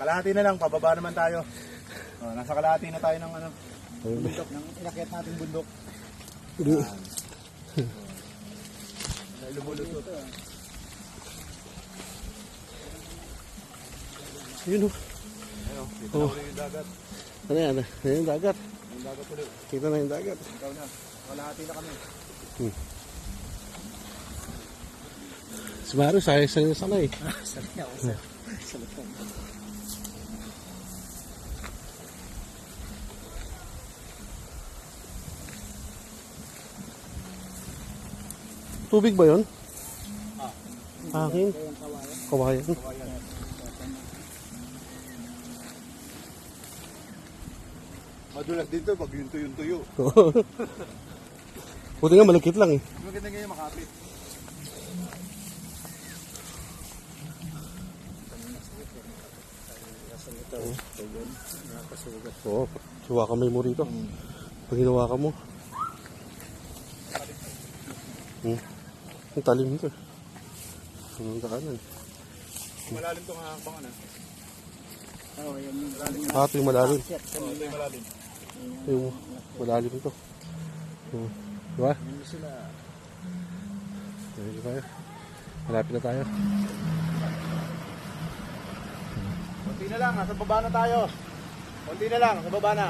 Kalahati na lang, pababa naman tayo. Oh, nasa kalahati na tayo ng ano, bundok, ng inakyat nating bundok. Di- May lumulusot. Yun oh. Ayun, Oh. na ulit yung dagat. Ano yan? Yan yung dagat. Yung dagat ulit. Kita na yung dagat. Ikaw na. Kalahati na kami. Si Mario, sayang sa sanay. Sanay ako sa sa Tubig ba yun? Ah. Akin? Kawayan. Madulas dito pag yung tuyo-tuyo. Buti nga malakit lang eh. Maganda ngayon makapit. Oo. Hiwakan mo mo rito. Pag hinawakan mo. Hmm. Ang talim nito. eh. Ang daanan. Malalim tong hangbangan ah. Oo, yan yung galing Ah, ito yung malalim. set Oh, ito yung malalim. Yung malalim ito. Hmm. Diba? Ano sila? Tayo. Malapit na tayo. Konti na lang, nasa baba na tayo. Konti na lang, nasa baba na.